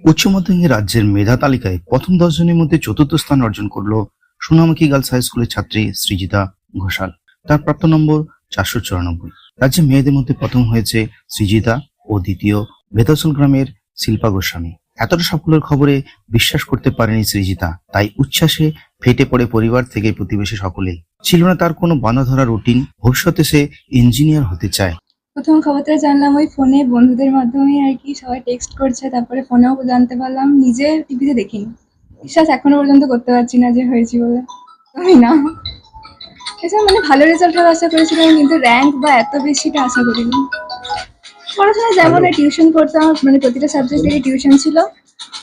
উচ্চ মাধ্যমিক রাজ্যের মেধা তালিকায় প্রথম দশ জনের মধ্যে চতুর্থ স্থান অর্জন করল সোনামুখী গার্লস হাই স্কুলের ছাত্রী সৃজিতা ঘোষাল। তার প্রাপ্ত নম্বর চারশো চুরানব্বই। রাজ্যে মেয়েদের মধ্যে প্রথম হয়েছে সৃজিতা ও দ্বিতীয় বেতাসন গ্রামের শিল্পা গোস্বামী। এতটা সাফল্যের খবরে বিশ্বাস করতে পারেনি সৃজিতা, তাই উচ্ছ্বাসে ফেটে পড়ে পরিবার থেকে প্রতিবেশী সকলেই। ছিল না তার কোনো বাঁধা ধরা রুটিন ভবিষ্যতে সে ইঞ্জিনিয়ার হতে চায়। প্রথম খবরটা জানলাম ওই ফোনে বন্ধুদের মাধ্যমে আর কি সবাই টেক্সট করছে তারপরে ফোনেও জানতে পারলাম নিজে টিভিতে দেখিনি। বিশ্বাস এখনও পর্যন্ত করতে পারছি না যে হয়েছি বলে। আমি না। এছাড়া মানে ভালো রেজাল্ট হওয়ার আশা করেছিলাম কিন্তু র্যাঙ্ক বা এত বেশিটা আশা করিনি। পড়াশোনা যেমন টিউশন করতাম মানে প্রতিটা সাবজেক্টেরই টিউশন ছিল।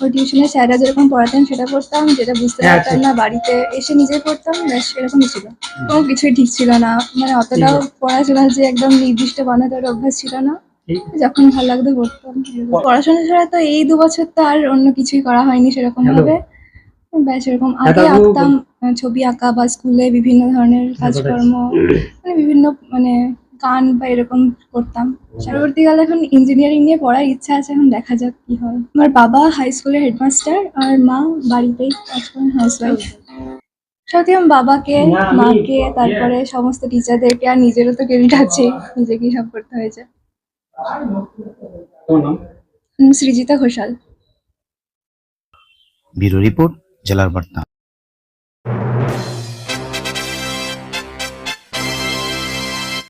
ওই টিউশনের স্যাররা যেরকম পড়াতেন সেটা পড়তাম যেটা বুঝতে পারতাম না বাড়িতে এসে নিজে পড়তাম ব্যাস এরকমই ছিল। কোনো কিছুই ঠিক ছিল না। মানে অতটাও পড়াশোনার যে একদম নির্দিষ্ট বানানোর অভ্যাস ছিল না। যখন ভালো লাগতো পড়তাম পড়াশোনা ছাড়া তো এই দু বছর তো আর অন্য কিছুই করা হয়নি সেরকম ভাবে। ব্যাস এরকম আগে আঁকতাম ছবি আঁকা বা স্কুলে বিভিন্ন ধরনের কাজকর্ম মানে বিভিন্ন মানে গান বা এরকম করতাম। পরবর্তীকালে এখন ইঞ্জিনিয়ারিং নিয়ে পড়ার ইচ্ছা আছে এখন দেখা যাক কি হয়। আমার বাবা হাই স্কুলের হেডমাস্টার আর মা বাড়িতেই কাজ করেন হাউস ওয়াইফ সত্যি আমার বাবাকে মাকে তারপরে সমস্ত টিচারদেরকে আর নিজেরও তো ক্রেডিট আছে নিজেকেই সব করতে হয়েছে। সৃজিতা ঘোষাল। ব্যুরো রিপোর্ট জেলার বার্তা।